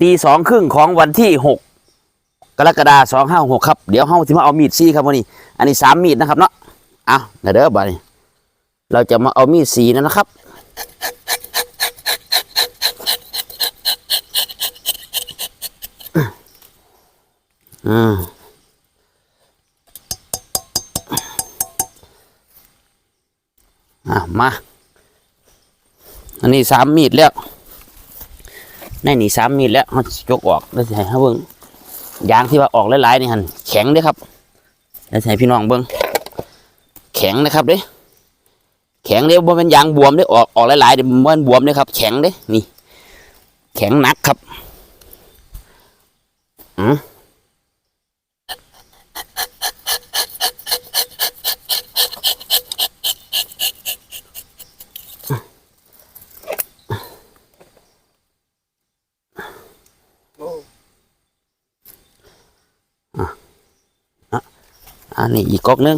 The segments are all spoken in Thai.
ตีสองครึ่งของวันที่หกกรกฎาสองห้าหกครับ เดี๋ยวเฮาจะมาเอามีดซีครับวันนี้ อันนี้สามมีดนะครับเนาะเอาเดี๋ยวเด้อบ่านี้เราจะมาเอามีดสีนั่นนะครับอืมอะมา อันนี้สามมีดแล้ว ในนี่สามมีดแล้วมันยกออกแล้วสิให้เขาเบิ้งยางที่ว่าออกหลายๆนี่หันแข็งเด้ครับแล้วใส่พี่น้องเบิ้งแข็งนะครับเด้แข็งเด้บ่เป็นยางบวมเด้ออกออกหลายๆเด้บ่แมันบวมเด้ครับ แข็งเด้นี่ แข็งหนักครับอืม อันนี้อีกก๊อกหนึง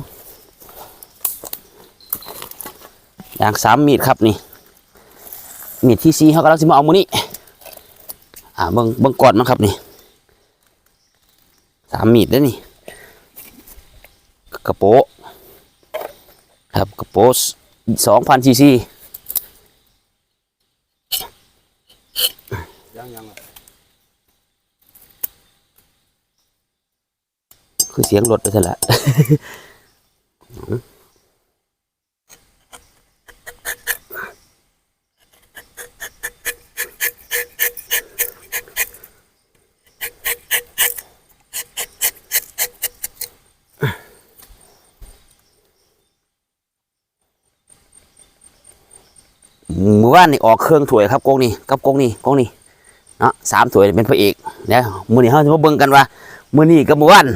อย่างสามมีดครับนี่ มีดที่ซีเขากำลังจะมาเอามือนี้อ่าเบิ้งเบิ้งกอนมันครับนี่สามมีดแล้นี่ กระโปะครับกระโปะสองพันซีซียังยังอะ คือเสียงรถไปซะละเมื่อวานนี่ออกเครื่องถวยครับกงนี่กับกงนี่กงนี่เนาะสามถวยเป็นพระเอกเดี๋ยมือนี้เขาจะมาเบิ่งกันว่ามือนี้กับมือวาน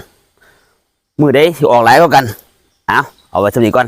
มือได้สิออกหลายก็กัน เอาเอาไว้สำนีก่อน